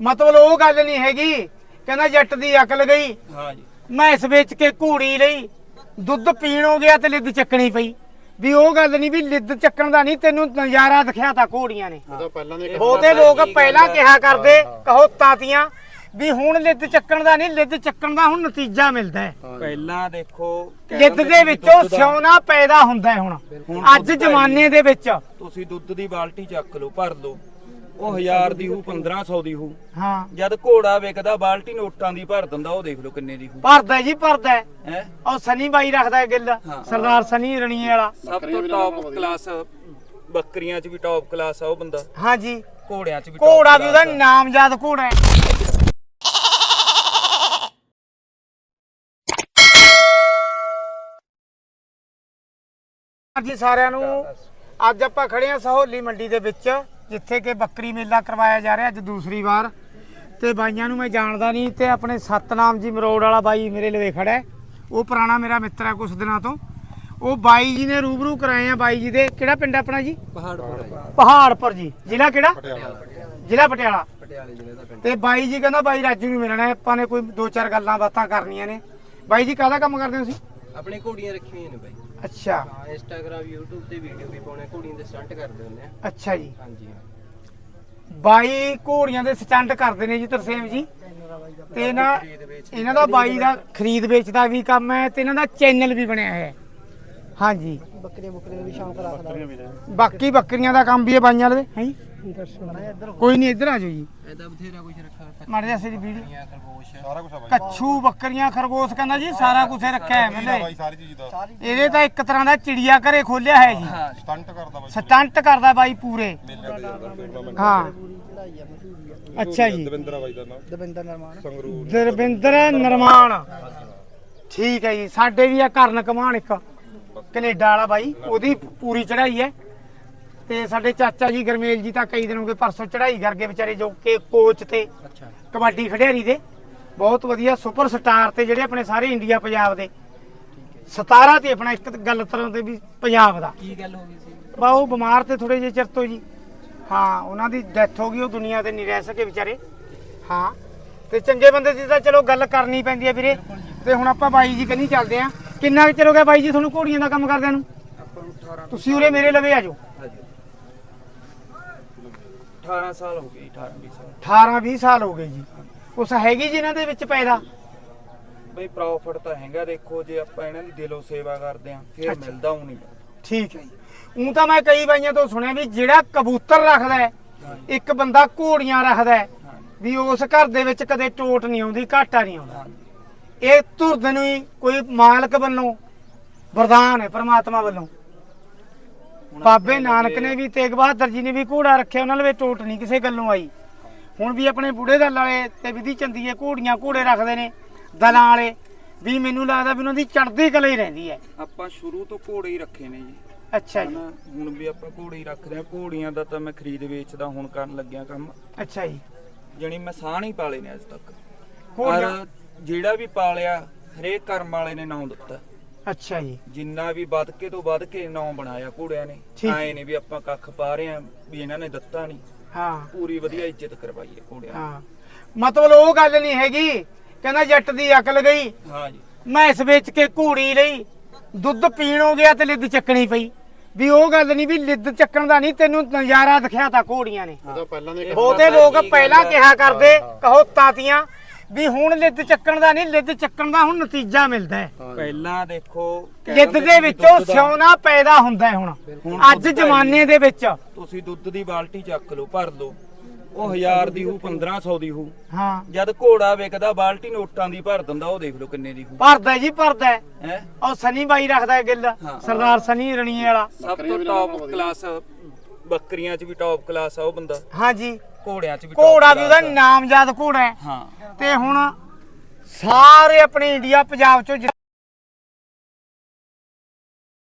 ਮਤਲਬ ਉਹ ਗੱਲ ਨਹੀਂ ਹੈਗੀ। ਕਹਿੰਦਾ ਜੱਟ ਦੀ ਅਕਲ ਗਈ। ਹਾਂ ਜੀ। ਮੈਂ ਇਸ ਵੇਚ ਕੇ ਘੂੜੀ ਲਈ। ਦੁੱਧ ਪੀਣੋਂ ਗਿਆ ਤੇ ਲਿੱਦ ਚੱਕਣੀ ਪਈ। ਵੀ ਉਹ ਗੱਲ ਨਹੀਂ ਵੀ ਲਿੱਦ ਚੱਕਣ ਦਾ ਨਹੀਂ ਤੈਨੂੰ ਨਜ਼ਾਰਾ ਦਿਖਿਆ ਤਾਂ ਘੋੜੀਆਂ ਨੇ। ਉਹਦਾ ਪਹਿਲਾਂ ਦੇ ਬਹੁਤੇ ਲੋਕ ਪਹਿਲਾਂ ਕਿਹਾ ਕਰਦੇ ਕਹੋ ਤਾਤੀਆਂ ਵੀ ਹੁਣ ਲਿੱਦ ਚੱਕਣ ਦਾ ਨਹੀਂ ਲਿੱਦ ਚੱਕਣ ਦਾ ਹੁਣ ਨਤੀਜਾ ਮਿਲਦਾ ਹੈ। ਪਹਿਲਾਂ ਦੇਖੋ ਲਿੱਦ ਦੇ ਵਿੱਚੋਂ ਸਿਉਣਾ ਪੈਦਾ ਹੁੰਦਾ ਹੈ ਹੁਣ। ਅੱਜ ਜ਼ਮਾਨੇ ਦੇ ਵਿੱਚ। ਤੁਸੀਂ ਦੁੱਧ ਦੀ ਬਾਲਟੀ ਚੱਕ ਲਓ ਭਰ ਲਓ। ਉਹ 1000 ਦੀ ਹੂ 1500 ਦੀ ਹੂ ਹਾਂ। ਜਦ ਘੋੜਾ ਵਿਕਦਾ ਬਾਲਟੀ ਨੋਟਾਂ ਦੀ ਭਰ ਦਿੰਦਾ ਉਹ ਦੇਖ ਲਓ ਕਿੰਨੇ ਦੀ ਹੂ ਭਰਦਾ ਹੈ ਜੀ ਭਰਦਾ। ਹੈ? ਹੈ ਉਹ ਸਨੀ ਬਾਈ ਰੱਖਦਾ ਹੈ ਗਿੱਲ ਹਾਂ। ਸਰਦਾਰ ਸਨੀ ਰਣੀਏ ਵਾਲਾ। ਸਭ ਤੋਂ ਟੌਪ ਕਲਾਸ ਬੱਕਰੀਆਂ 'ਚ ਵੀ ਟੌਪ ਕਲਾਸ ਆ ਉਹ ਬੰਦਾ। ਹਾਂਜੀ ਘੋੜਿਆਂ 'ਚ ਵੀ top ਘੋੜਾ ਵੀ ਉਹਦਾ ਆ। ਨਾਮਜ਼ਦ ਘੋੜਾ ਹੈ। ਜੀ ਸਾਰਿਆਂ ਨੂੰ ਅੱਜ ਆਪਾਂ ਖੜੇ ਹਾਂ ਸਹੌਲੀ ਮੰਡੀ ਦੇ ਵਿੱਚ। ਜਿੱਥੇ ਕਿ ਬੱਕਰੀ ਮੇਲਾ ਕਰਵਾਇਆ ਜਾ ਰਿਹਾ ਅੱਜ ਦੂਸਰੀ ਵਾਰ। ਤੇ ਬਾਈਆਂ ਨੂੰ ਮੈਂ ਜਾਣਦਾ ਨਹੀਂ ਤੇ ਆਪਣੇ ਸਤਨਾਮ ਜੀ ਮਰੋੜ ਵਾਲਾ ਬਾਈ ਮੇਰੇ ਲਵੇ ਖੜਾ ਹੈ। ਉਹ ਪੁਰਾਣਾ ਮੇਰਾ ਮਿੱਤਰ ਹੈ ਕੁਝ ਦਿਨਾਂ ਤੋਂ। ਉਹ ਬਾਈ ਜੀ ਨੇ ਰੂਬਰੂ ਕਰਾਏ ਆ ਬਾਈ ਜੀ ਦੇ। ਕਿਹੜਾ ਪਿੰਡ ਆਪਣਾ ਜੀ? ਪਹਾੜਪੁਰ ਜੀ। ਜ਼ਿਲ੍ਹਾ ਕਿਹੜਾ? ਜ਼ਿਲ੍ਹਾ ਪਟਿਆਲਾ। ਪਟਿਆਲੇ ਜ਼ਿਲ੍ਹੇ ਦਾ ਪਿੰਡ ਤੇ ਬਾਈ ਜੀ ਕਹਿੰਦਾ ਬਾਈ ਰਾਜੂ ਨੂੰ ਮਿਲਣਾ ਹੈ। ਆਪਾਂ ਨੇ ਕੋਈ ਦੋ ਚਾਰ ਗੱਲਾਂ ਬਾਤਾਂ ਕਰਨੀਆਂ ਨੇ। ਬਾਈ ਜੀ ਕਾਹਦਾ ਕੰਮ ਕਰਦੇ ਹੋ ਤੁਸੀਂ? ਆਪਣੇ ਘੋੜੀਆਂ ਰੱਖੀਆਂ ਹੋਈਆਂ ਨੇ ਬਾਈ। ਅੱਛਾ। ਹਾਂ ਇੰਸਟਾਗ੍ਰam YouTube ਤੇ ਵੀਡੀਓ ਵੀ ਪਾਉਣੇ ਘੋੜੀਆਂ ਦੇ ਸਟੰਟ ਕਰਦੇ ਹੁੰਦੇ ਆ। ਅੱਛਾ ਜੀ। ਹਾਂਜੀ ਹਾਂ। ਬਾਈ ਘੋੜੀਆਂ ਦੇ ਸਟੰਟ ਕਰਦੇ ਨੇ ਜੀ ਤਰਸੇਮ ਜੀ। ਤੇ ਇਹਨਾਂ ਇਹਨਾਂ ਦਾ ਬਾਈ ਦਾ ਖਰੀਦ ਵੇਚ ਦਾ ਵੀ ਕੰਮ ਹੈ ਤੇ ਇਹਨਾਂ ਦਾ ਚੈਨਲ ਵੀ ਬਣਿਆ ਹੈ। ਹਾਂਜੀ। ਬੱਕਰੀਆਂ ਬੱਕਰੀਆਂ ਵੀ ਸ਼ੌਂਕ ਰੱਖਦਾ। ਬਾਕੀ ਬੱਕਰੀਆਂ ਦਾ ਕੰਮ ਵੀ ਹੈ ਬਾਈਆਂ ਵਾਲੇ ਹੈ ਜੀ? ਕੋਈ ਨਹੀਂ ਇੱਧਰ ਆ ਜਾਓ ਜੀ। ਐਦਾ ਬਥੇਰਾ ਕੁਝ ਰੱਖਾ ਹੋਇਆ ਮੜ ਜਾ ਸੇ ਦੀ ਵੀਡੀਓ ਖੱਟੀਆਂ ਖਰਗੋਸ਼। ਸਾਰਾ ਕੁਝ ਆ ਬਾਈ। ਕੱਛੂ ਬੱਕਰੀਆਂ ਖਰਗੋਸ਼ ਕਹਿੰਦਾ ਜੀ ਸਾਰਾ ਕੁਝ ਰੱਖਿਆ ਹੈ ਬਾਈ ਮੈਨੇ ਸਾਰੀ ਚੀਜ਼ ਦਾ। ਇਹਦੇ ਤਾਂ ਇੱਕ ਤਰ੍ਹਾਂ ਦਾ ਚਿੜੀਆ ਘਰੇ ਖੋਲਿਆ ਹੈ ਜੀ। ਸਟੰਟ ਕਰਦਾ ਬਾਈ ਸਟੰਟ ਕਰਦਾ ਬਾਈ ਪੂਰੇ। ਮੇਲੇ ਦੇ ਹਾਂ। ਚੜਾਈ ਆ ਮਸ਼ਹੂਰੀ ਆ। ਅੱਛਾ ਜੀ। ਦਵਿੰਦਰ ਆ ਬਾਈ ਦਾ ਨਾਮ। ਦਵਿੰਦਰ ਨਰਮਾਨ ਸੰਗਰੂਰ। ਦਰਬਿੰਦਰ ਨਰਮਾਨ ਠੀਕ ਹੈ ਜੀ ਸਾਡੇ ਵੀ ਆ ਕਰਨ ਕਮਾਨ ਇੱਕ। ਕੈਨੇਡਾ ਵਾਲਾ ਬਾਈ ਉਹਦੀ ਪੂਰੀ ਚੜਾਈ ਹੈ। ਤੇ ਸਾਡੇ ਚਾਚਾ ਜੀ ਗਰਮੇਲ ਜੀ ਤਾਂ ਕਈ ਦਿਨ ਹੋ ਗਏ ਪਰਸੋਂ ਚੜਾਈ ਕਰ ਗਏ ਵਿਚਾਰੇ ਜੋ ਕਿ ਕੋਚ ਤੇ ਅੱਛਾ। ਕਬੱਡੀ ਖਿਡਾਰੀ ਦੇ। ਬਹੁਤ ਵਧੀਆ ਸੁਪਰ ਸਟਾਰ ਤੇ ਜਿਹੜੇ ਆਪਣੇ ਸਾਰੇ ਇੰਡੀਆ ਪੰਜਾਬ ਦੇ। 17 ਤੇ ਆਪਣਾ ਇੱਕ ਗੱਲ ਤਰ੍ਹਾਂ ਤੇ ਵੀ ਪੰਜਾਬ ਦਾ। ਕੀ ਗੱਲ ਹੋ ਗਈ ਸੀ? ਬਾ ਉਹ ਬਿਮਾਰ ਤੇ ਥੋੜੇ ਜਿਹੇ ਚਿਰ ਤੋਂ ਜੀ। ਹਾਂ ਉਹਨਾਂ ਦੀ ਡੈਥ ਹੋ ਗਈ ਉਹ ਦੁਨੀਆ ਤੇ ਨਹੀਂ ਰਹਿ ਸਕੇ ਵਿਚਾਰੇ। ਹਾਂ ਤੇ ਚੰਗੇ ਬੰਦੇ ਦੀ ਤਾਂ ਚਲੋ ਗੱਲ ਕਰਨੀ ਪੈਂਦੀ ਹੈ ਵੀਰੇ। ਤੇ ਹੁਣ ਆਪਾਂ ਬਾਈ ਜੀ ਕੰਨੀ ਚੱਲਦੇ ਆਂ। ਕਿੰਨਾ ਚਿਰ ਹੋ ਗਿਆ ਬਾਈ ਜੀ ਤੁਹਾਨੂੰ ਘੋੜੀਆਂ ਦਾ ਕੰਮ ਕਰਦਿਆਂ ਨੂੰ? ਆਪਾਂ ਨੂੰ 18 ਤੁਸੀਂ ਉਰੇ ਮੇਰੇ ਲਵੇ ਆ ਜਾਓ। 18 ਸਾਲ ਹੋ ਗਏ 18 20 ਸਾਲ। 18 20 ਸਾਲ ਹੋ ਗਏ ਜੀ। ਉਸ ਹੈਗੀ ਜੀ ਇਹਨਾਂ ਦੇ ਵਿੱਚ ਪੈਦਾ? ਬਈ ਪ੍ਰੋਫਿਟ ਤਾਂ ਹੈਗਾ ਦੇਖੋ ਜੇ ਆਪਾਂ ਇਹਨਾਂ ਦੀ ਦਿਲੋਂ ਸੇਵਾ ਕਰਦੇ ਆਂ ਫਿਰ ਅੱਛਾ। ਮਿਲਦਾ ਉਹ ਨਹੀਂ। ਠੀਕ ਹੈ ਜੀ। ਤਾਂ ਮੈਂ ਕਈ ਬਾਈਆਂ ਤੋਂ ਸੁਣਿਆ ਵੀ ਜਿਹੜਾ ਕਬੂਤਰ ਰੱਖਦਾ ਹੈ ਇੱਕ ਬੰਦਾ ਘੋੜੀਆਂ ਰੱਖਦਾ ਹੈ ਵੀ ਉਸ ਘਰ ਦੇ ਵਿੱਚ ਕਦੇ ਟੋਟ ਨਹੀਂ ਆਉਂਦੀ ਘਾਟਾ ਨਹੀਂ ਆਉਂਦਾ। ਇਹ ਧੁਰਦ ਨੂੰ ਹੀ ਕੋਈ ਮਾਲਕ ਵੱਲੋਂ ਵਰਦਾਨ ਹੈ ਪ੍ਰਮਾਤਮਾ ਵੱਲੋਂ। ਬਾਬੇ ਨਾਨਕ ਨੇ ਵੀ ਤੇਗ ਬਹਾਦਰ ਜੀ ਨੇ ਵੀ ਘੋੜਾ ਰੱਖਿਆ ਉਹਨਾਂ ਲਵੇ ਟੋਟ ਨਹੀਂ ਕਿਸੇ ਗੱਲੋਂ ਆਈ। ਹੁਣ ਵੀ ਆਪਣੇ ਬੁੜੇ ਦਲ ਵਾਲੇ ਤੇ ਵਿਧੀ ਚੰਦੀਏ ਘੋੜੀਆਂ ਘੋੜੇ ਰੱਖਦੇ ਨੇ ਦਲਾਂ ਵਾਲੇ ਵੀ ਮੈਨੂੰ ਲੱਗਦਾ ਵੀ ਉਹਨਾਂ ਦੀ ਚੜ੍ਹਦੀ ਕਲਾ ਹੀ ਰਹਿੰਦੀ ਹੈ। ਆਪਾਂ ਸ਼ੁਰੂ ਤੋਂ ਘੋੜੇ ਹੀ ਰੱਖੇ ਨੇ ਜੀ। ਅੱਛਾ ਜੀ। ਹੁਣ ਵੀ ਆਪਾਂ ਘੋੜੇ ਹੀ ਰੱਖਦੇ ਆ ਘੋੜੀਆਂ ਦਾ ਤਾਂ ਮੈਂ ਖਰੀਦ ਵੇਚਦਾ ਹੁਣ ਕਰਨ ਲੱਗਿਆ ਕੰਮ। ਅੱਛਾ ਜੀ। ਜਣੀ ਮੈਂ ਸਾਹ ਨਹੀਂ ਪਾਲੇ ਨੇ ਅੱਜ ਤੱਕ। ਪਰ ਜਿਹੜਾ ਵੀ ਪਾਲਿਆ ਹਰੇਕ ਕਰਮ ਵਾਲੇ ਨੇ ਨਾਮ ਦਿੱਤਾ। ਅੱਛਾ ਜੀ। ਜਿੰਨਾ ਵੀ ਵੱਧ ਕੇ ਤੋਂ ਵੱਧ ਕੇ ਨਾਮ ਬਣਾਇਆ ਘੋੜਿਆਂ ਨੇ। ਠੀਕ। ਆਏ ਨੇ ਵੀ ਆਪਾਂ ਕੱਖ ਪਾ ਰਹੇ ਆ ਵੀ ਇਹਨਾਂ ਨੇ ਦਿੱਤਾ ਨਹੀਂ ਹਾਂ। ਪੂਰੀ ਵਧੀਆ ਇੱਜ਼ਤ ਕਰਵਾਈ ਹੈ ਘੋੜਿਆਂ ਨੇ ਹਾਂ। ਮਤਲਬ ਉਹ ਗੱਲ ਨਹੀਂ ਹੈਗੀ ਕਹਿੰਦਾ ਜੱਟ ਦੀ ਅਕਲ ਗਈ। ਹਾਂ ਜੀ। ਮੈਂ ਇਸ ਵੇਚ ਕੇ ਘੂੜੀ ਲਈ ਦੁੱਧ ਪੀਣੋਂ ਗਿਆ ਤੇ ਲਿੱਦ ਚੱਕਣੀ ਪਈ। ਵੀ ਉਹ ਗੱਲ ਨਹੀਂ ਵੀ ਲਿੱਦ ਚੱਕਣ ਦਾ ਨਹੀਂ ਤੈਨੂੰ ਨਜ਼ਾਰਾ ਦਿਖਿਆ ਤਾਂ ਘੋੜੀਆਂ ਨੇ। ਉਹਦਾ ਪਹਿਲਾਂ ਦੇ ਬਹੁਤੇ ਲੋਕ ਪਹਿਲਾਂ ਕਿਹਾ ਕਰਦੇ ਕਹੋ ਤਾਤੀਆਂ ਵੀ ਹੁਣ ਲਿੱਦ ਚੱਕਣ ਦਾ ਨਹੀਂ ਲਿੱਦ ਚੱਕਣ ਦਾ ਹੁਣ ਨਤੀਜਾ ਮਿਲਦਾ ਹੈ। ਪਹਿਲਾਂ ਦੇਖੋ ਲਿੱਦ ਦੇ ਵਿੱਚੋਂ ਸਿਉਣਾ ਪੈਦਾ ਹੁੰਦਾ ਹੈ ਹੁਣ। ਅੱਜ ਜ਼ਮਾਨੇ ਦੇ ਵਿੱਚ। ਤੁਸੀਂ ਦੁੱਧ ਦੀ ਬਾਲਟੀ ਚੱਕ ਲਓ ਭਰ ਲਓ। ਉਹ 1000 ਦੀ ਹੂ 1500 ਦੀ ਹੂ ਹਾਂ। ਜਦ ਘੋੜਾ ਵਿਕਦਾ ਬਾਲਟੀ ਨੋਟਾਂ ਦੀ ਭਰ ਦਿੰਦਾ ਉਹ ਦੇਖ ਲਓ ਕਿੰਨੇ ਦੀ ਹੂ ਭਰਦਾ ਜੀ ਭਰਦਾ ਹੈ। ਉਹ ਸਨੀ ਬਾਈ ਰੱਖਦਾ ਹੈ ਗਿੱਲ। ਸਰਦਾਰ ਸਨੀ ਰਣੀਏ ਵਾਲਾ। ਸਭ ਤੋਂ ਟੌਪ ਕਲਾਸ ਬੱਕਰੀਆਂ 'ਚ ਵੀ ਟੌਪ ਕਲਾਸ ਆ ਉਹ ਬੰਦਾ। ਹਾਂਜੀ ਘੋੜਿਆਂ 'ਚ ਵੀ top ਘੋੜਾ ਵੀ ਉਹਦਾ ਆ। ਨਾਮਜ਼ਦ ਘੋੜਾ ਹੈ ਹਾਂ ਤੇ ਹੁਣ ਸਾਰੇ ਆਪਣੇ ਇੰਡੀਆ ਪੰਜਾਬ ਚੋਂ ਜਿ-